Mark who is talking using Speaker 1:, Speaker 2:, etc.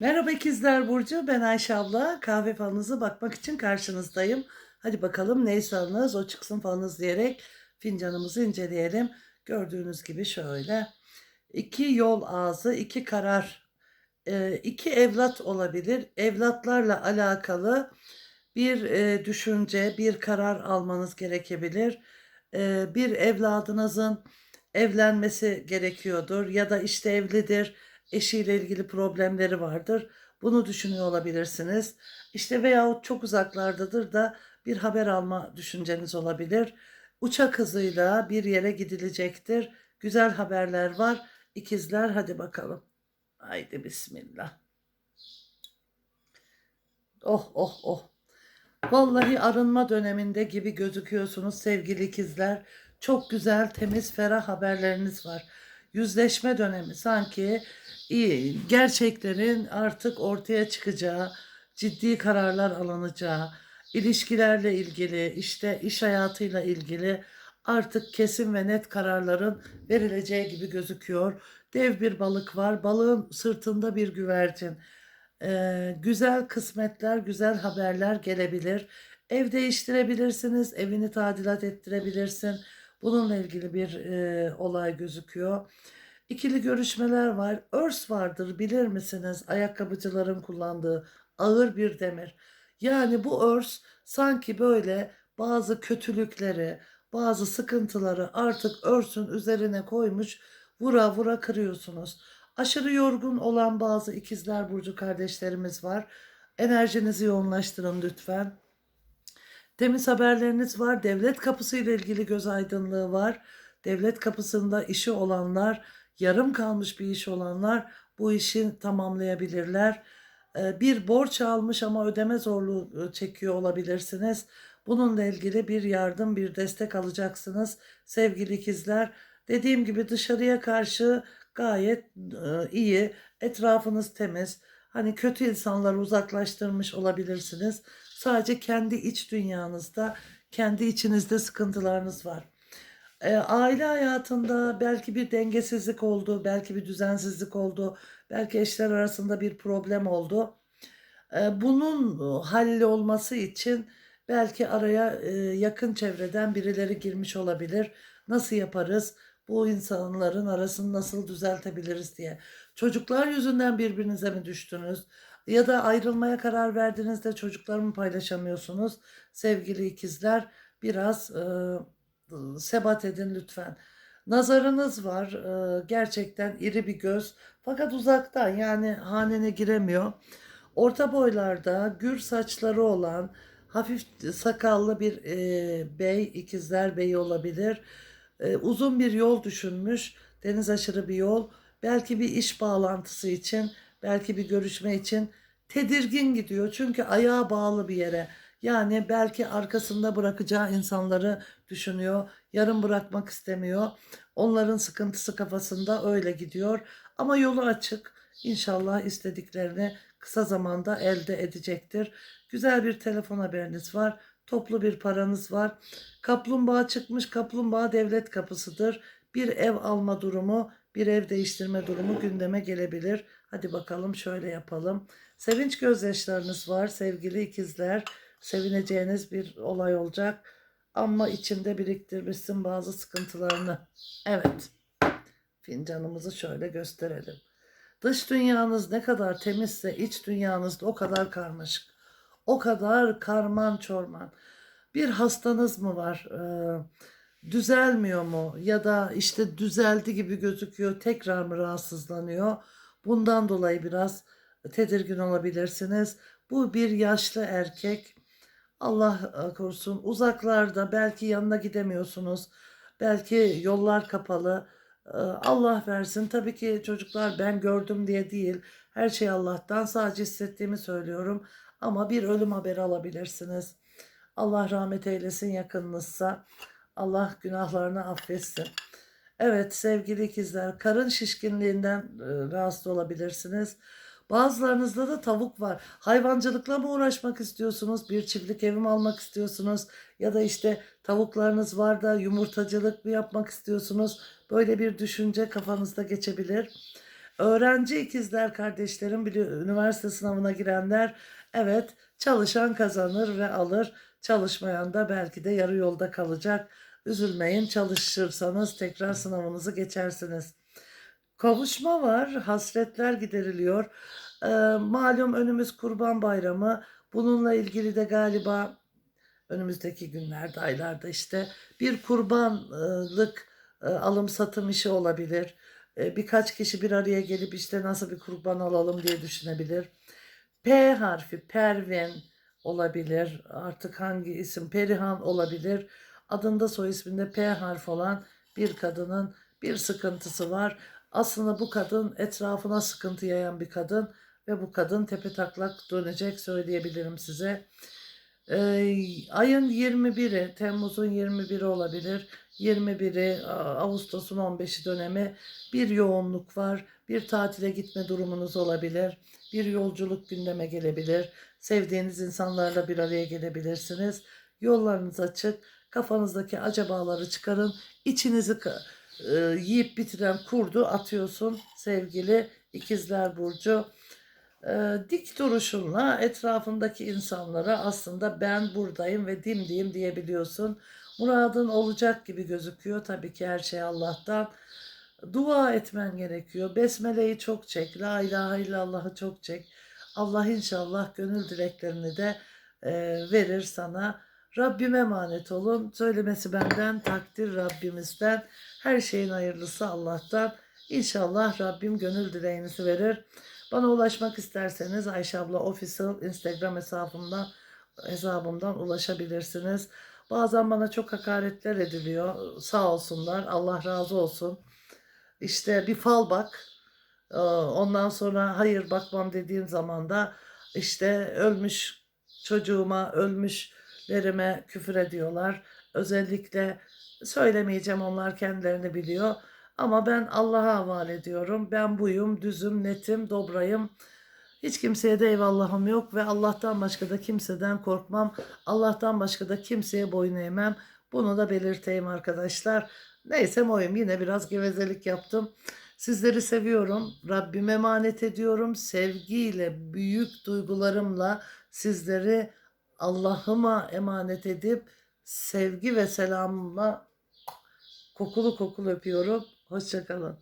Speaker 1: Merhaba ikizler Burcu, ben Ayşe abla. Kahve falınıza bakmak için karşınızdayım. Hadi bakalım neyse falınız, o çıksın falınız diyerek fincanımızı inceleyelim. Gördüğünüz gibi şöyle. İki yol ağzı, iki karar, e, iki evlat olabilir. Evlatlarla alakalı bir e, düşünce, bir karar almanız gerekebilir. E, bir evladınızın evlenmesi gerekiyordur ya da işte evlidir eşiyle ilgili problemleri vardır. Bunu düşünüyor olabilirsiniz. İşte veyahut çok uzaklardadır da bir haber alma düşünceniz olabilir. Uçak hızıyla bir yere gidilecektir. Güzel haberler var. İkizler hadi bakalım. Haydi bismillah. Oh oh oh. Vallahi arınma döneminde gibi gözüküyorsunuz sevgili ikizler. Çok güzel, temiz, ferah haberleriniz var. Yüzleşme dönemi sanki iyi, gerçeklerin artık ortaya çıkacağı, ciddi kararlar alınacağı, ilişkilerle ilgili, işte iş hayatıyla ilgili artık kesin ve net kararların verileceği gibi gözüküyor. Dev bir balık var, balığın sırtında bir güvercin. Ee, güzel kısmetler, güzel haberler gelebilir. Ev değiştirebilirsiniz, evini tadilat ettirebilirsin. Bununla ilgili bir e, olay gözüküyor. İkili görüşmeler var. Örs vardır bilir misiniz? Ayakkabıcıların kullandığı ağır bir demir. Yani bu örs sanki böyle bazı kötülükleri, bazı sıkıntıları artık örsün üzerine koymuş vura vura kırıyorsunuz. Aşırı yorgun olan bazı ikizler burcu kardeşlerimiz var. Enerjinizi yoğunlaştırın lütfen. Temiz haberleriniz var. Devlet kapısı ile ilgili göz aydınlığı var. Devlet kapısında işi olanlar, yarım kalmış bir iş olanlar bu işi tamamlayabilirler. Ee, Bir borç almış ama ödeme zorluğu e, çekiyor olabilirsiniz. Bununla ilgili bir yardım, bir destek alacaksınız sevgili ikizler. Dediğim gibi dışarıya karşı gayet e, iyi, etrafınız temiz. Hani kötü insanları uzaklaştırmış olabilirsiniz. Sadece kendi iç dünyanızda, kendi içinizde sıkıntılarınız var. E, aile hayatında belki bir dengesizlik oldu, belki bir düzensizlik oldu, belki eşler arasında bir problem oldu. E, bunun halli olması için belki araya e, yakın çevreden birileri girmiş olabilir. Nasıl yaparız? Bu insanların arasını nasıl düzeltebiliriz diye. Çocuklar yüzünden birbirinize mi düştünüz? Ya da ayrılmaya karar verdiğinizde çocuklarımı paylaşamıyorsunuz. Sevgili ikizler biraz e, sebat edin lütfen. Nazarınız var. e, gerçekten iri bir göz. Fakat uzaktan yani hanene giremiyor. Orta boylarda gür saçları olan hafif sakallı bir e, bey, ikizler beyi olabilir. E, uzun bir yol düşünmüş. Deniz aşırı bir yol. Belki bir iş bağlantısı için, belki bir görüşme için tedirgin gidiyor. Çünkü ayağa bağlı bir yere. Yani belki arkasında bırakacağı insanları düşünüyor. Yarım bırakmak istemiyor. Onların sıkıntısı kafasında öyle gidiyor. Ama yolu açık. İnşallah istediklerini kısa zamanda elde edecektir. Güzel bir telefon haberiniz var. Toplu bir paranız var. Kaplumbağa çıkmış. Kaplumbağa devlet kapısıdır. Bir ev alma durumu, bir ev değiştirme durumu gündeme gelebilir. Hadi bakalım şöyle yapalım. Sevinç gözyaşlarınız var sevgili ikizler. Sevineceğiniz bir olay olacak. Ama içinde biriktirmişsin bazı sıkıntılarını. Evet. Fincanımızı şöyle gösterelim. Dış dünyanız ne kadar temizse iç dünyanız da o kadar karmaşık. O kadar karman çorman. Bir hastanız mı var? Ee, düzelmiyor mu? Ya da işte düzeldi gibi gözüküyor. Tekrar mı rahatsızlanıyor? Bundan dolayı biraz tedirgin olabilirsiniz. Bu bir yaşlı erkek. Allah e, korusun uzaklarda belki yanına gidemiyorsunuz. Belki yollar kapalı. Ee, Allah versin. Tabii ki çocuklar ben gördüm diye değil. Her şey Allah'tan. Sadece hissettiğimi söylüyorum. Ama bir ölüm haberi alabilirsiniz. Allah rahmet eylesin yakınınızsa. Allah günahlarını affetsin. Evet sevgili ikizler karın şişkinliğinden e, rahatsız olabilirsiniz. Bazılarınızda da tavuk var. Hayvancılıkla mı uğraşmak istiyorsunuz? Bir çiftlik evi mi almak istiyorsunuz? Ya da işte tavuklarınız var da yumurtacılık mı yapmak istiyorsunuz? Böyle bir düşünce kafanızda geçebilir. Öğrenci ikizler kardeşlerim, üniversite sınavına girenler, evet çalışan kazanır ve alır. Çalışmayan da belki de yarı yolda kalacak. Üzülmeyin, çalışırsanız tekrar sınavınızı geçersiniz. Kavuşma var, hasretler gideriliyor. Ee, malum önümüz Kurban Bayramı. Bununla ilgili de galiba önümüzdeki günlerde, aylarda işte bir kurbanlık e, alım satım işi olabilir. E, Birkaç kişi bir araya gelip işte nasıl bir kurban alalım diye düşünebilir. P harfi Pervin olabilir. Artık hangi isim Perihan olabilir. Adında soy isminde P harfi olan bir kadının bir sıkıntısı var. Aslında bu kadın etrafına sıkıntı yayan bir kadın ve bu kadın tepe taklak dönecek söyleyebilirim size. Ee, ayın 21'i, Temmuz'un 21'i olabilir. 21'i, A- Ağustos'un 15'i dönemi bir yoğunluk var. Bir tatile gitme durumunuz olabilir. Bir yolculuk gündeme gelebilir. Sevdiğiniz insanlarla bir araya gelebilirsiniz. Yollarınız açık. Kafanızdaki acabaları çıkarın. İçinizi e, yiyip bitiren kurdu atıyorsun sevgili ikizler burcu. E, dik duruşunla etrafındaki insanlara aslında ben buradayım ve dimdiyim diyebiliyorsun. Muradın olacak gibi gözüküyor. Tabii ki her şey Allah'tan. Dua etmen gerekiyor. Besmele'yi çok çek. La ilahe illallah'ı çok çek. Allah inşallah gönül dileklerini de e, verir sana. Rabbime emanet olun. Söylemesi benden, takdir Rabbimizden. Her şeyin hayırlısı Allah'tan. İnşallah Rabbim gönül dileğinizi verir. Bana ulaşmak isterseniz Ayşe abla official Instagram hesabımdan hesabımdan ulaşabilirsiniz. Bazen bana çok hakaretler ediliyor. Sağ olsunlar. Allah razı olsun. İşte bir fal bak. Ee, Ondan sonra hayır bakmam dediğim zaman da işte ölmüş çocuğuma, ölmüşlerime küfür ediyorlar. Özellikle söylemeyeceğim onlar kendilerini biliyor. Ama ben Allah'a havale ediyorum. Ben buyum, düzüm, netim, dobrayım. Hiç kimseye de eyvallahım yok ve Allah'tan başka da kimseden korkmam. Allah'tan başka da kimseye boyun eğmem. Bunu da belirteyim arkadaşlar. Neyse oyum yine biraz gevezelik yaptım. Sizleri seviyorum. Rabbime emanet ediyorum. Sevgiyle, büyük duygularımla sizleri Allah'ıma emanet edip sevgi ve selamla kokulu kokulu öpüyorum. Hoşçakalın.